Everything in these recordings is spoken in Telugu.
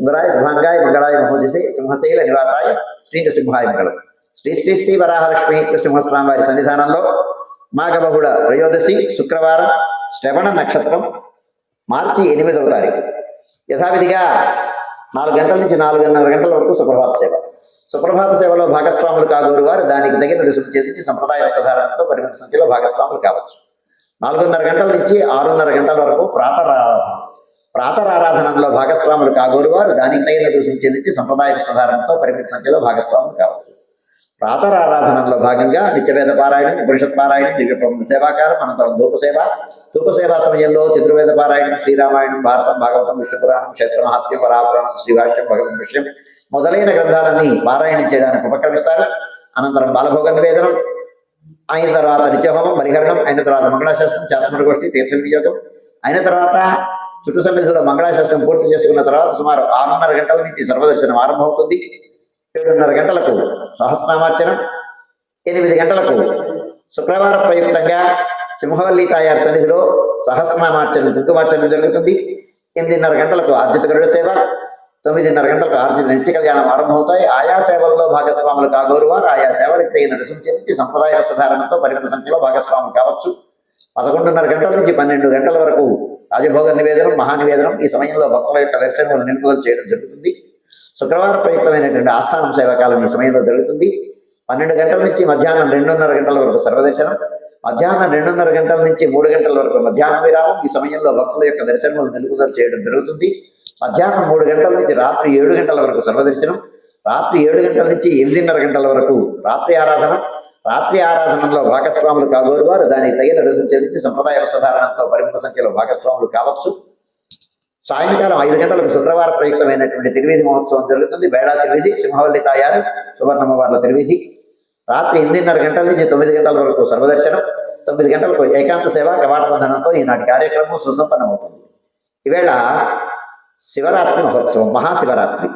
సుందరాయ శుభాంగాయ మంగళాయ మహోదశే సింహశైల నివాసాయ శ్రీ నృసింహాయ మంగళం. శ్రీ శ్రీ శ్రీ వరాహలక్ష్మి నృసింహస్వామి వారి సన్నిధానంలో మాఘబహుళ త్రయోదశి శుక్రవారం శ్రవణ నక్షత్రం మార్చి ఎనిమిదవ తారీఖు. యథావిధిగా నాలుగు గంటల నుంచి నాలుగున్నర గంటల వరకు సుప్రభాత సేవ. సుప్రభాత సేవలో భాగస్వాములు కాగోరు వారు దానికి తగిన రుసుము చెల్లించి సంప్రదాయ వస్త్రధారణతో పరిమిత సంఖ్యలో భాగస్వాములు కావచ్చు. నాలుగున్నర గంటల నుంచి ఆరున్నర గంటల వరకు ప్రాతరారాధన. ప్రాతరారాధనలో భాగస్వాములు కాగోరు వారు దానికి తగిన రుసుము సంప్రదాయ కృష్ణధారణతో పరిమిత సంఖ్యలో భాగస్వాములు కావచ్చు. ప్రాతరారాధనలో భాగంగా నిత్యవేద పారాయణం ఉపనిషత్ పారాయణం దివ్య ప్రబంధ సేవాకారం అనంతరం ధూపసేవ ధూపసేవ సమయంలో చతుర్వేద పారాయణం శ్రీరామాయణం భారతం భాగవతం విష్ణుపురాణం క్షేత్ర మహాత్మ్యం వరాపురాణం శ్రీవాక్యం భగవన్ విషయం మొదలైన గ్రంథాలన్నీ పారాయణం చేయడానికి ఉపక్రమిస్తారు. అనంతరం బాలభోగ నివేదనం అయిన తర్వాత నిత్యహోమం పరిహరణం అయిన తర్వాత మంగళాశాస్త్రం చాతమర గోష్ఠి తీర్థ వినియోగం అయిన తర్వాత చుట్టు సన్నిధిలో మంగళాశాస్త్రం పూర్తి చేసుకున్న తర్వాత సుమారు ఆరున్నర గంటల నుంచి సర్వదర్శనం ఆరంభమవుతుంది. ఏడున్నర గంటలకు సహస్రనామార్చనం ఎనిమిది గంటలకు శుక్రవార ప్రయుక్తంగా సింహవల్లి తాయారు సన్నిధిలో సహస్రనామార్చన కుంకుమార్చన జరుగుతుంది. ఎనిమిదిన్నర గంటలకు ఆర్జిత గరుడ సేవ తొమ్మిదిన్నర గంటలకు ఆర్జిత నిత్య కళ్యాణం ఆరంభమవుతాయి. ఆయా సేవల్లో భాగస్వాములు కాగోరు వారు ఆయా సేవలకు తగిన రుచులు చెంది సంప్రదాయ సుధారణతో పరిమిత సంఖ్యలో భాగస్వాములు కావచ్చు. పదకొండున్నర గంటల నుంచి పన్నెండు గంటల వరకు రాజభోగ నివేదనం మహానివేదనం ఈ సమయంలో భక్తుల యొక్క దర్శనం నిలుపుదల చేయడం జరుగుతుంది. శుక్రవార ప్రయుక్తమైనటువంటి ఆస్థానం సేవకాలం ఈ సమయంలో జరుగుతుంది. పన్నెండు గంటల నుంచి మధ్యాహ్నం రెండున్నర గంటల వరకు సర్వదర్శనం మధ్యాహ్నం రెండున్నర గంటల నుంచి మూడు గంటల వరకు మధ్యాహ్న విరామం ఈ సమయంలో భక్తుల యొక్క దర్శనములు నిలుపుదల చేయడం జరుగుతుంది. మధ్యాహ్నం మూడు గంటల నుంచి రాత్రి ఏడు గంటల వరకు సర్వదర్శనం రాత్రి ఏడు గంటల నుంచి ఎనిమిదిన్నర గంటల వరకు రాత్రి ఆరాధన రాత్రి ఆరాధనలో భాగస్వాములు కాగోరు వారు. దానికి తగిన రుజువు చెల్లించి సంప్రదాయ వస్త్రధారణతో పరిమిత సంఖ్యలో భాగస్వాములు కావచ్చు. సాయంకాలం ఐదు గంటలకు శుక్రవారం ప్రయుక్తమైనటువంటి తిరువీధి మహోత్సవం జరుగుతుంది. బేడా తిరువీధి సింహవల్లి తాయారు సువర్ణమ్మవార్ల తిరువీధి రాత్రి ఎనిమిదిన్నర గంటల నుంచి తొమ్మిది గంటల వరకు సర్వదర్శనం తొమ్మిది గంటలకు ఏకాంత సేవ కవాట బంధనంతో ఈనాటి కార్యక్రమం సుసంపన్నమవుతుంది. ఈవేళ శివరాత్రి మహోత్సవం మహాశివరాత్రి.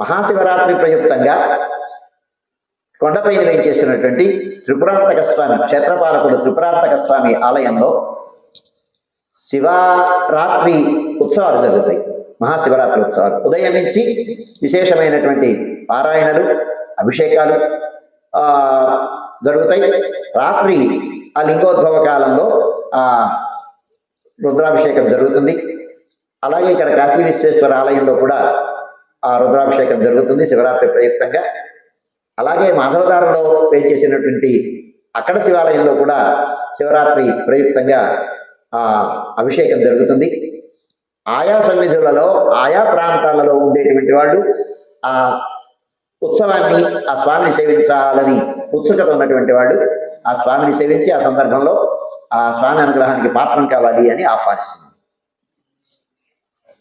మహాశివరాత్రి ప్రయుక్తంగా కొండపైన వేయించేసినటువంటి త్రిపురాంతక స్వామి క్షేత్రపాలకుడు త్రిపురాంతక స్వామి ఆలయంలో శివరాత్రి ఉత్సవాలు జరుగుతాయి. మహాశివరాత్రి ఉత్సవాలు. ఉదయం నుంచి విశేషమైనటువంటి పారాయణలు అభిషేకాలు జరుగుతాయి. రాత్రి ఆ లింగోద్భవ కాలంలో ఆ రుద్రాభిషేకం జరుగుతుంది. అలాగే ఇక్కడ కాశీ విశ్వేశ్వర ఆలయంలో కూడా ఆ రుద్రాభిషేకం జరుగుతుంది శివరాత్రి ప్రయుక్తంగా. అలాగే మాధవదారంలో వేచేసినటువంటి అక్కడ శివాలయంలో కూడా శివరాత్రి ప్రయుక్తంగా ఆ అభిషేకం జరుగుతుంది. ఆయా సన్నిధులలో ఆయా ప్రాంతాలలో ఉండేటువంటి వాళ్ళు ఆ ఉత్సవాన్ని ఆ స్వామిని సేవించాలని ఉత్సుకత ఉన్నటువంటి వాళ్ళు ఆ స్వామిని సేవించి ఆ సందర్భంలో ఆ స్వామి అనుగ్రహానికి పాత్రం కావాలి అని ఆహ్వానిస్తుంది